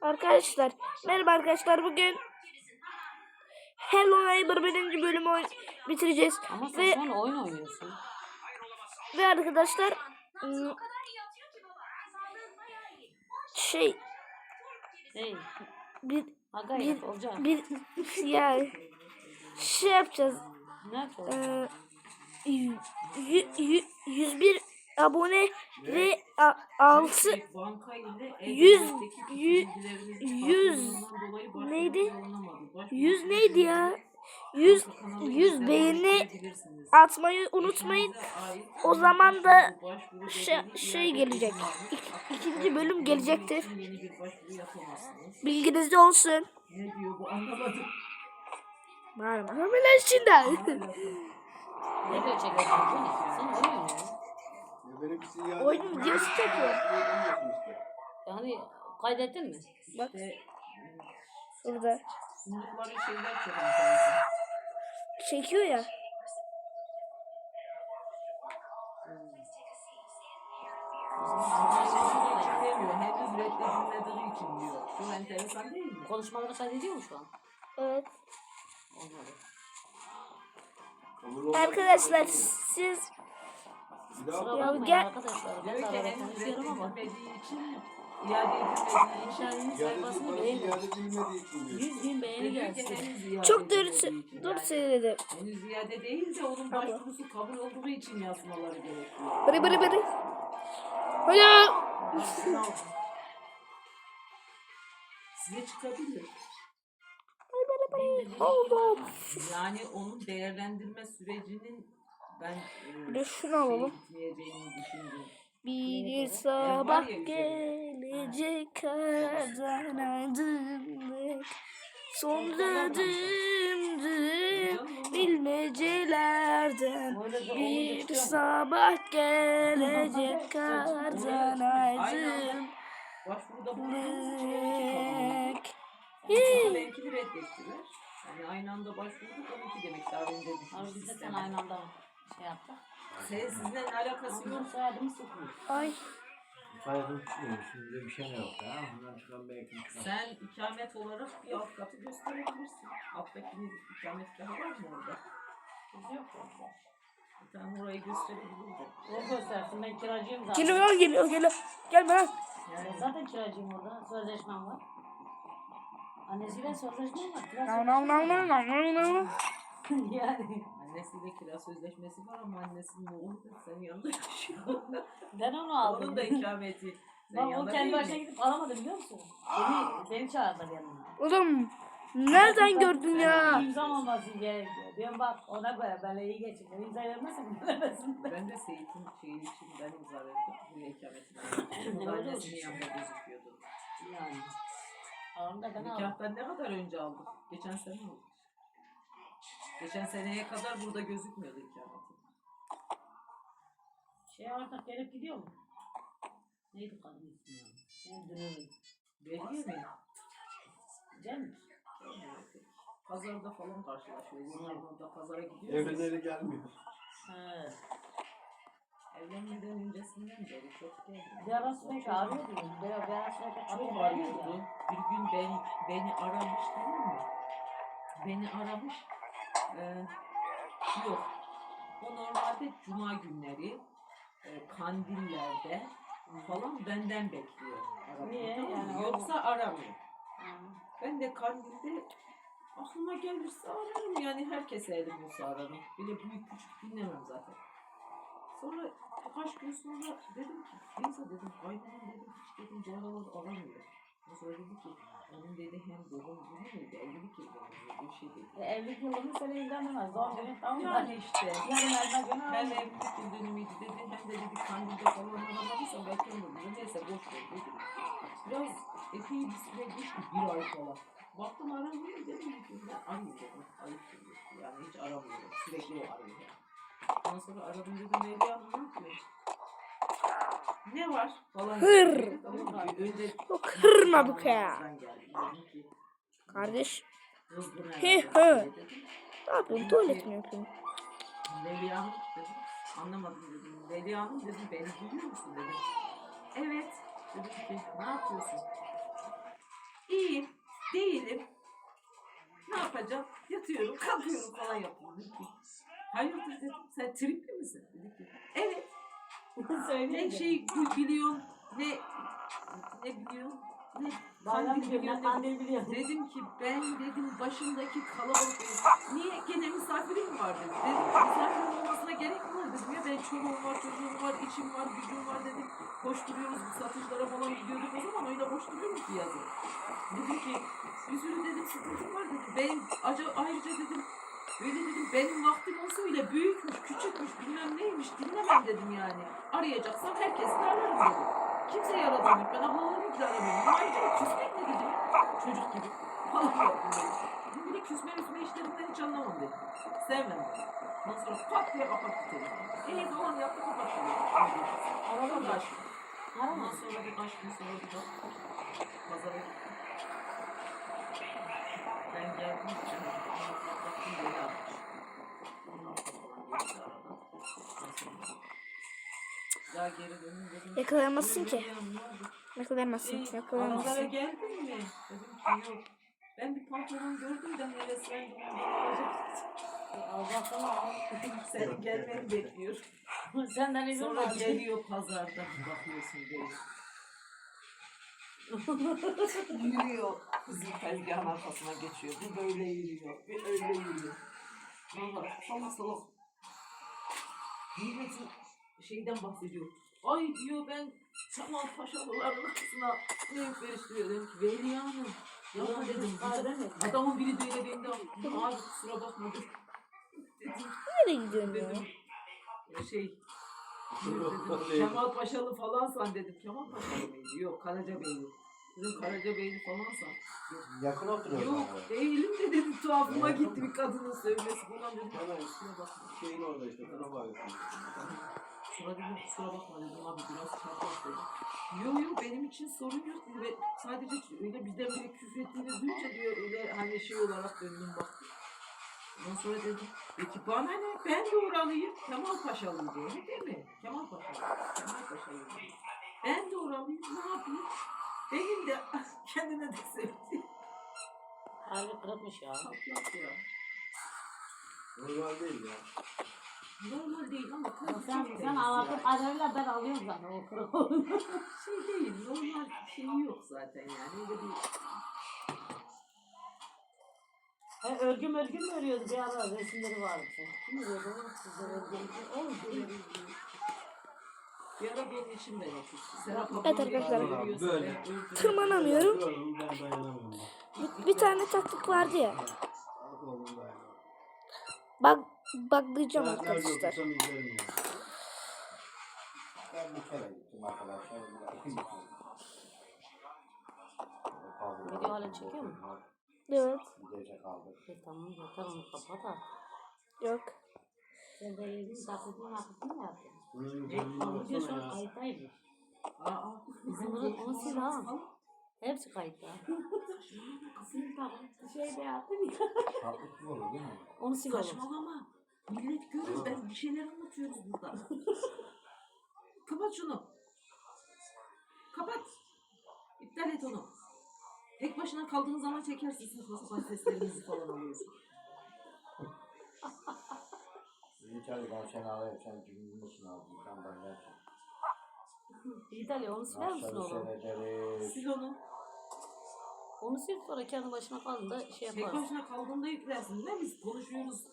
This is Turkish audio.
Arkadaşlar merhaba arkadaşlar bugün Hello Neighbor birinci bölümü bitireceğiz Ama sen ve şu an oyun oynuyorsun. ve arkadaşlar ım, şey Hey. bir Aga bir, olacak. bir ya şey yapacağız Ne yapacağız? Ee, y- y- y- 101 abone ve a- 6 Banka ile Yüz- evlilikteki yüz- bilgilerinizi yüz- takmalarından dolayı başvuru neydi? alınamadı. Başvuru 100 neydi ya? 100 banka kanalı 100 üzerinden beğeni atmayı unutmayın. O zaman da şey- şey gelecek. İk- ikinci bölüm gelecektir. Bilginizde olsun. Ne diyor bu anlamadım. Bağırma. Hemen içinden. Ne çekiyorsun? Sen benimkisi iade Oyun videosu çekiyor. Yani kaydettin mi? Bak İşte burada. sundukları şeyler enteresan. Çekiyor ya. Henüz reddedilmediği için diyor. Çok enteresan değil mi? Konuşmaları kaydediyor mu şu an? Evet. Olmadı. Arkadaşlar siz Kusura Ya bakmayın gel- arkadaşlar. Ben Diyor de ki arada henüz konuşuyorum ama. reddedilmediği için iade edilmediği için İnşallah iade sayfasını parası beğenin. iade edilmediği için diyor. 100 bin beğeni Diyor ki gelsin. henüz iade çok doğru, edilmediği için. söyledim. Henüz iade değil de onun başvurusu kabul olduğu için yazmaları gerekiyor. Bırı bırı bırı. Hola. Size çıkabilir. Oldu. Yani onun değerlendirme sürecinin ben e, şunu alalım. şey. Bir sabah gelecek aydınlık. Sonra düm düm bilmecelerden Bir sabah gelecek aydınlık. Başvuruda reddettiler. Yani aynı anda başvurduk onunki demek daha önce Abi düşmüş biz de sen aynı anda şey yaptık. Sen sizinle ne alakası yok. Ondan soyadımı sıkıyor. Ay Saygın çıkmıyor. Şimdi bir şey ne yok ya. Bundan çıkan belki çıkar. Sen ikamet olarak bir alt katı gösterebilirsin. Alttakini ikametgahı var mı orada? Biz yok orada. Sen orayı gösterebilirdin. O göstersin ben kiracıyım zaten. geliyor geliyor geliyor Gelme lan Yani zaten kiracıyım orada. Sözleşmem var. Annesiyle sözleşmem var. Kira Nam nam nam nam nam nam nam. sözleşmesi- yani. Annesiyle kira sözleşmesi var ama annesinin oğlu da senin yanında yaşıyor. Ben onu aldım. Onun da ikameti. Sen Bak o kendi başına mi? gidip alamadı biliyor musun? Beni, beni çağırdılar yanına. Oğlum nereden gördün ya? İmzam olması gerekiyor. Diyorum bak ona göre böyle iyi geçin. Ben imza vermezsem vermesin. Ben de Seyit'in şeyi için ben imza verdim. Buraya ikametini. Ne O da oldu? annesinin yanında gözüküyordu. Yani. Onu da ben aldım. Nikahtan ne kadar önce aldık? Geçen sene oldu. Geçen seneye kadar burada gözükmüyordu ikameti. Şey artık gelip gidiyor mu? Neydi kadın ismi ya? Senin dünürün. Belli mi? Cem. Pazarda falan karşılaşıyoruz. Onlar burada pazara gidiyor. Evrenleri gelmiyor. He. Evlenmeden öncesinden beri çok geldi. Ara sürekli arıyordu. Bir ara, bir ara sürekli Çok arıyordu. Bir gün ben, beni aramış tamam mı? Beni aramış. Ee, yok. O normalde cuma günleri e, kandillerde falan benden bekliyor. Niye? tamam mı? Yani Yoksa aramıyor. Ben de kandilde aklıma gelirse ararım yani herkese elim olsa ararım. Bile büyük küçük dinlemem zaten. Sonra birkaç gün sonra dedim ki Neyse dedim Aydan'ın dedim hiç dedim bu aralar aramıyor. Sonra dedi ki onun dedi hem doğum günü müydü evlilik yılı mıydı bir şey dedi. E, evlilik yılını seni ilgilendirmez. Doğum günü tamam mı? Yani işte Yani nereden günü hem evlilik yıl dönümüydü dedi hem de dedi kandilde falan belki onu dedi. Neyse boş ver dedi. Biraz epey bir süre geçti bir ay falan. Baktım aramıyor dedim ki ben dedim. Ayıp. Yani hiç aramıyorum. Sürekli o arıyor. Ondan sonra aradım dedim Hanım ne yapıyorsun? Ne var? Falan. Hır. Tamam mı? Önce Yok hırma bu ya. Kardeş? He, yapıyor?" he. ne yapıyorsun tuvalet mi yapıyorsun? Hanım dedim. Anlamadım dedim. Hanım dedim beni duyuyor musun dedim. Evet. Dedim ki ne yapıyorsun? İyiyim. Değilim. Ne yapacağım? Yatıyorum, kalkıyorum falan yapıyorum. Hayırdır dedim. Sen tripli misin? Dedi ki, evet. Ne Söyleyeyim. şey bi- biliyorsun, ne ne biliyorsun, ne Bayram kandil biliyorum. biliyorsun. Ben kandil biliyorum. Dedim ki ben dedim başındaki kalabalık dedim. Niye gene misafirim mi var dedim. Dedim misafirim olmasına gerek mi var dedim ya ben çoluğum var çocuğum var içim var gücüm var dedim. Koşturuyoruz satışlara falan gidiyorduk o zaman öyle koşturuyoruz ki yazın. Dedim ki bir sürü dedim sıkıntım var dedim. Ben aca, ayrıca dedim Böyle dedim benim vaktim olsa öyle büyükmüş, küçükmüş, bilmem neymiş dinlemem dedim yani. Arayacaksam herkesi de ararım dedim. Kimseye aradığım yok. Ben ablalarımı bile aramıyorum. Ayrıca küsmek ne dedim. Çocuk gibi. Falan yaptım dedim. Dedim, Bir de küsme üsme işlerinden hiç anlamam dedim. Sevmem dedim. Ondan sonra pat diye kapattı telefonu. İyi falan yaptı kapattı. Mı? sonra Arama. Ondan sonra birkaç gün sonra bir daha pazara gittim. Ben geldim. Baktım beni almış. Ondan sonra geçti arada. Ondan sonra Daha geri dönün dedim. Yakalayamazsın ki. Yakalayamazsın. Şey, Yakalayamazsın. Geldin mi? Dedim ki yok. Ben bir pantolon gördüm de heveslendim. ondan alacaktım. Alacaksın al. Senin gelmeni bekliyor. Senden izin Sonra var. geliyor pazarda bakıyorsun değil. yürüyor. Kızın tezgahın arkasına geçiyor. Bir böyle yürüyor. Bir öyle yürüyor. Valla salak salak. Milletin şeyden bahsediyor. Ay diyor ben Kemal Paşalıların arkasına ne veriştiriyor. Dedim ki Veliya Hanım. Yapma dedim. Adamın biri böyle benim de abi kusura bakma Nereye gidiyorsun ya? dedim şey dedim, Kemal Paşalı falan san dedim. Kemal Paşalı mıydı? Yok Karacabeyli. Dedim Karacabeyli falan san. Yakın oturuyoruz Yok abi. değilim de dedim tuhafıma gitti bir kadının sövmesi falan dedim. Kusura bakma. şeyin orada işte. Sana dedim kusura bakma dedim abi biraz çarpmak dedim. Yok yok benim için sorun yok. Ve sadece öyle bizden bile küfür ettiğini duyunca diyor öyle hani şey olarak döndüm baktım. Ondan sonra dedim peki bana ne ben de oralıyım Kemal Paşalıyım diyor. Ne değil mi? Kemal Paşalı. Kemal Paşalıyım. Ben de oralıyım ne yapayım? Benim de kendine de sevdi. Harbi kırıkmış ya. Çatlak ya. Normal değil ya. Normal değil ama kız Sen, çok sen temiz anlattığın ya. kadarıyla ben alıyorum zaten o kırık. Şey değil normal şeyi yok zaten yani. Öyle bir E, örgüm örgüm mü örüyordu bir ara resimleri vardı. Kim örüyordu onu? Sizde örgüm. O Böyle bir bir ara benim için de. Serap ablam Evet bir arkadaşlar. ara yürüyorsa Böyle. ben öldürürüm. Tırmanamıyorum. Gördüm ben dayanamıyorum. Bir, bir tane taktik vardı ya. Dayanamıyorum. Bak baklayacağım arkadaşlar. Video hala çekiyor mu? Evet. E, tamam yeter onu kapat artık. Yok. Sen de yedin taklidini maklidini mi yaptın? Bunun an ya. kayıttaymış. Aa, Bizim bunu onu sil ha. Hepsi kayıtta. Sil tamam. Şey de yaptım ya. Mı olur değil mi? Onu sil. Saçmalama. Millet görür ben bir şeyler anlatıyoruz burada. Kapat şunu. Kapat. İptal et onu. Tek başına kaldığın zaman çekersin saçma sapan seslerinizi falan alıyorsun. Tane ben seni alayım. Sen cümlesin abi. Ben ben İtalya onu siler misin oğlum? ederiz. Sil onu. Onu sil sonra kendi başına kaldığında şey Tek yaparsın. başına kaldığında yüklersin değil mi? Biz konuşuyoruz.